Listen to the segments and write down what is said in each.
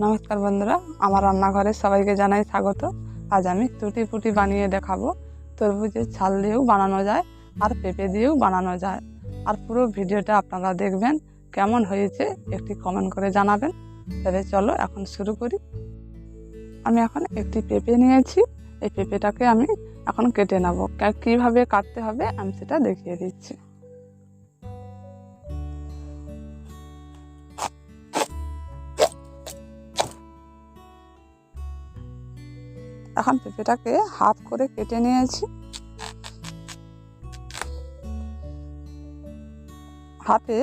নমস্কার বন্ধুরা, আমার রান্নাঘরে সবাইকে জানাই স্বাগত। আজ আমি টুটি ফুটি বানিয়ে দেখাবো। তরমুজের ছাল দিয়েও বানানো যায় আর পেঁপে দিয়েও বানানো যায়। আর পুরো ভিডিওটা আপনারা দেখবেন, কেমন হয়েছে একটি কমেন্ট করে জানাবেন। তবে চলো এখন শুরু করি। আমি এখন একটি পেঁপে নিয়েছি। এই পেঁপেটাকে আমি এখন কেটে নেব। কীভাবে কাটতে হবে আমি সেটা দেখিয়ে দিচ্ছি। এখন পেঁপেটাকে হাফ করে কেটে নিয়েছি। হাফে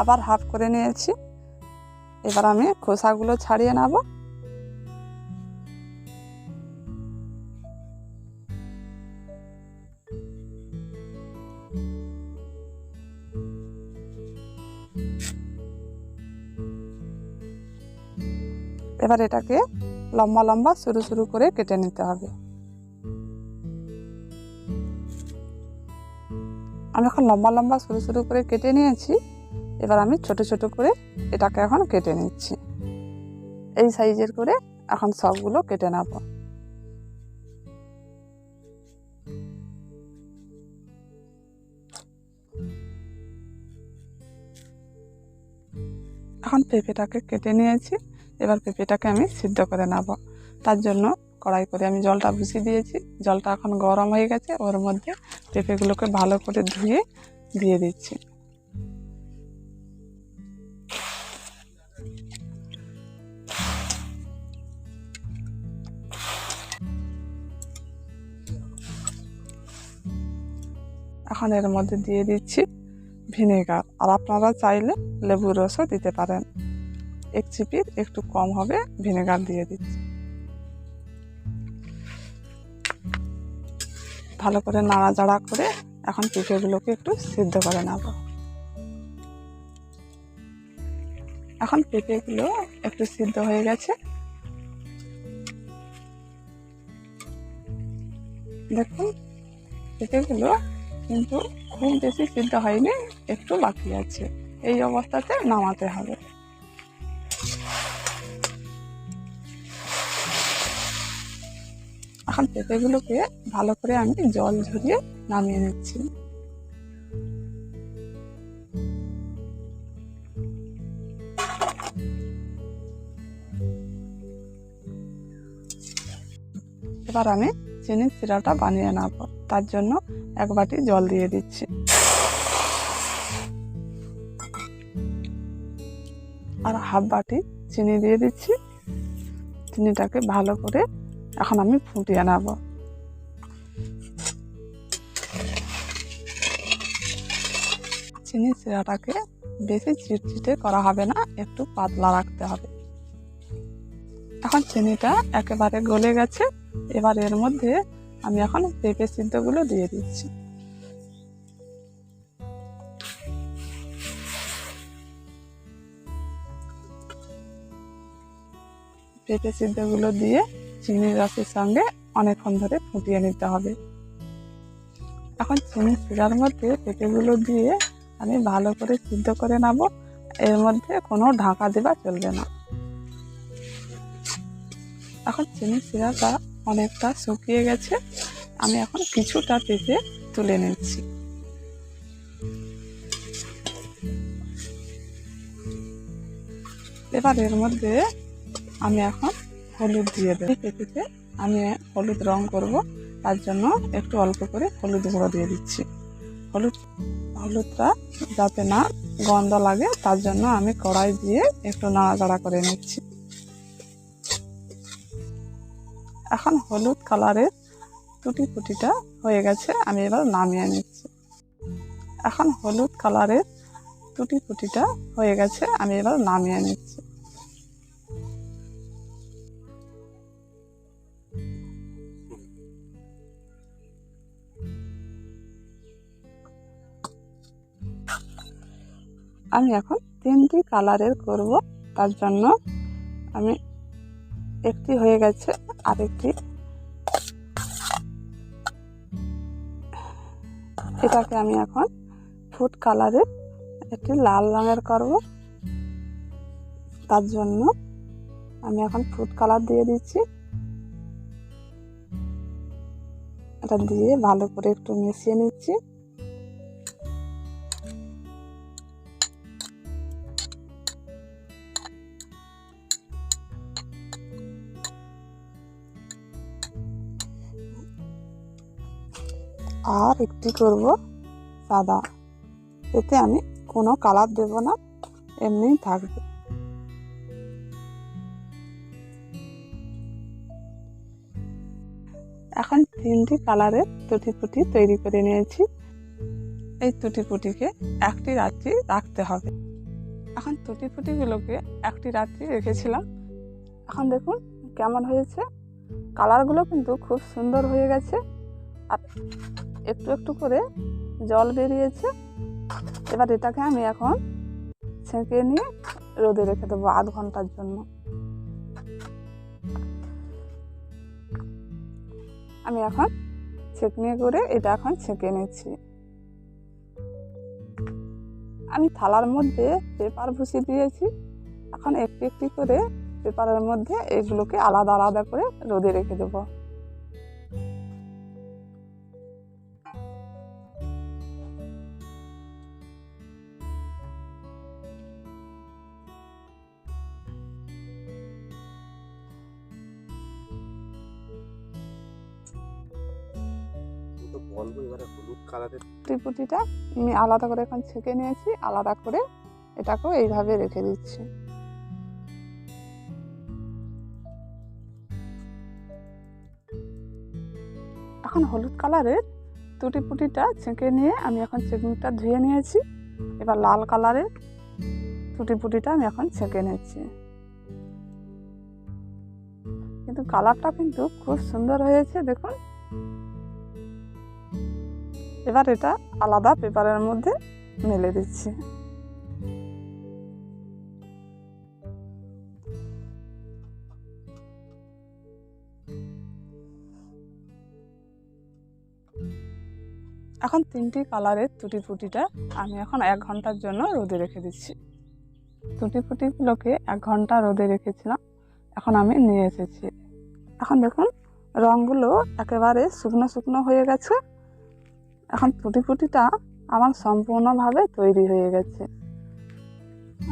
আবার হাফ করে নিয়েছি। এবার আমি খোসাগুলো ছাড়িয়ে নেব। এবার এটাকে লম্বা লম্বা সরু সরু করে কেটে নিতে হবে। আমি এখন লম্বা লম্বা সরু সরু করে কেটে নিয়েছি। এবার আমি ছোট ছোট করে এটাকে এখন কেটে নিচ্ছি। এই সাইজের করে এখন সবগুলো কেটে নেব। এখন পেঁপেটাকে কেটে নিয়েছি। এবার পেঁপেটাকে আমি সিদ্ধ করে নেব। তার জন্য কড়াই করে আমি জলটা বসিয়ে দিয়েছি। জলটা এখন গরম হয়ে গেছে, ওর মধ্যে পেঁপেগুলোকে ভালো করে ধুয়ে দিয়ে দিচ্ছি। এখন এর মধ্যে দিয়ে দিচ্ছি ভিনেগার। আর আপনারা চাইলে লেবুর রসও দিতে পারেন। এক চিপির একটু কম হবে, ভিনেগার দিয়ে দিচ্ছি। ভালো করে নাড়াচাড়া করে এখন পিঠেগুলোকে একটু সিদ্ধ করে নেব। এখন পেঁপেগুলো একটু সিদ্ধ হয়ে গেছে। দেখুন পেঁপেগুলো কিন্তু খুব বেশি সিদ্ধ হয়নি, একটু বাকি আছে। এই অবস্থাতে নামাতে হবে। এখন পেঁপেগুলোকে ভালো করে আমি জল ঝরিয়ে নামিয়ে নিচ্ছি। এবার আমি চিনির সিরাটা বানিয়ে নেব। তার জন্য এক বাটি জল দিয়ে দিচ্ছি। আর হাফ বাটি চিনি দিয়ে দিচ্ছি। চিনিটাকে ভালো করে এখন আমি ফুটিয়ে নেব চিনি শিরাটাকে বেশি চিটচিটে করা হবে না, একটু পাতলা রাখতে হবে। এখন চিনিটা একেবারে গলে গেছে, এবার এর মধ্যে আমি এখন পেঁপে সিদ্ধগুলো দিয়ে দিচ্ছি। পেঁপে সিদ্ধগুলো দিয়ে চিনির রসের সঙ্গে অনেকক্ষণ ধরে ফুটিয়ে নিতে হবে। এখন চিনি শিরার মধ্যে পেঁপেগুলো দিয়ে আমি ভালো করে সিদ্ধ করে নেব। এর মধ্যে কোনো ঢাকা দেওয়া চলবে না। এখন চিনি শিরাটা অনেকটা শুকিয়ে গেছে। আমি এখন কিছুটা পেঁপে তুলে নিচ্ছি। এবার এর মধ্যে আমি এখন হলুদ দিয়ে দেবো। পেঁপেতে আমি হলুদ রং করব। তার জন্য একটু অল্প করে হলুদ গুঁড়ো দিয়ে দিচ্ছি। হলুদ, হলুদটা যাতে না গন্ধ লাগে, তার জন্য আমি কড়াই দিয়ে একটু নাড়াচাড়া করে নিচ্ছি। এখন হলুদ কালারের টুটি ফুটিটা হয়ে গেছে, আমি এবার নামিয়ে নিচ্ছি। এখন হলুদ কালারের টুটি ফুটিটা হয়ে গেছে, আমি এবার নামিয়ে নিচ্ছি। আমি এখন তিনটি কালারের করব। তার জন্য আমি একটি হয়ে গেছে আরেকটি। এটাকে আমি এখন ফুড কালারের একটি লাল রঙের করব। তার জন্য আমি এখন ফুড কালার দিয়ে দিচ্ছি। এটা দিয়ে ভালো করে একটু মিশিয়ে নিচ্ছি। আর একটি করব সাদা। এতে আমি কোনো কালার দেব না এমনি থাকবে। এখন তিনটি কালারের তুটি পুটি তৈরি করে নিয়েছি। এই তুটি পুটিকে একটি রাত্রি রাখতে হবে। এখন তুটি পুটিগুলোকে একটি রাত্রি রেখেছিলাম। এখন দেখুন কেমন হয়েছে। কালারগুলো কিন্তু খুব সুন্দর হয়ে গেছে। একটু একটু করে জল বেরিয়েছে। এবার এটাকে আমি এখন ছেঁকে নিয়ে রোদে রেখে দেবো আধ ঘণ্টার জন্য। আমি এখন ছেঁকনি করে এটা এখন ছেঁকে নিচ্ছি। আমি থালার মধ্যে পেপার ভুষি দিয়েছি। এখন একটি একটি করে পেপারের মধ্যে এগুলোকে আলাদা আলাদা করে রোদে রেখে দেবো। তো বলব এবারে হলুদ কালারের ত্রিপুটিটা আমি আলাদা করে এখন ছেঁকে নিয়েছি, আলাদা করে এটাকেও এইভাবে রেখে দিচ্ছি। এখন হলুদ কালারের তুটি পুটিটা ছেঁকে নিয়ে আমি এখন চেকনিটা ধুয়ে নিয়েছি, এবার লাল কালারের তুটি পুটিটা আমি এখন ছেঁকে নিচ্ছি। কিন্তু কালারটা কিন্তু খুব সুন্দর হয়েছে, দেখুন। এবার এটা আলাদা পেপারের মধ্যে মেলে দিচ্ছি। এখন তিনটি কালারের তুটি ফুটিটা আমি এখন এক ঘণ্টার জন্য রোদে রেখে দিচ্ছি। তুটি ফুটিগুলোকে এক ঘণ্টা রোদে রেখেছিলাম, এখন আমি নিয়ে এসেছি। এখন দেখুন, রঙগুলো একেবারে শুকনো শুকনো হয়ে গেছে। এখন ফুটি ফুটিটা আমার সম্পূর্ণভাবে তৈরি হয়ে গেছে।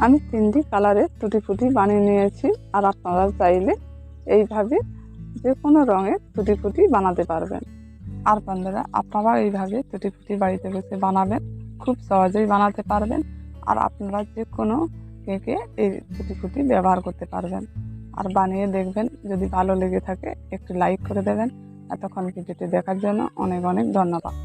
আমি তিনটি কালারের টুটি ফুটি বানিয়ে নিয়েছি আর আপনারা চাইলে এইভাবে যে কোনো রঙের টুটি ফুটি বানাতে পারবেন। আর বন্ধুরা আপনারা এইভাবে টুটি ফুটি বাড়িতে বসে বানাবেন, খুব সহজেই বানাতে পারবেন আর আপনারা যে কোনো কেকে এই টুটি ফুটি ব্যবহার করতে পারবেন। আর বানিয়ে দেখবেন, যদি ভালো লেগে থাকে, একটু লাইক করে দেবেন। এতক্ষণ ভিডিওটি দেখার জন্য অনেক অনেক ধন্যবাদ।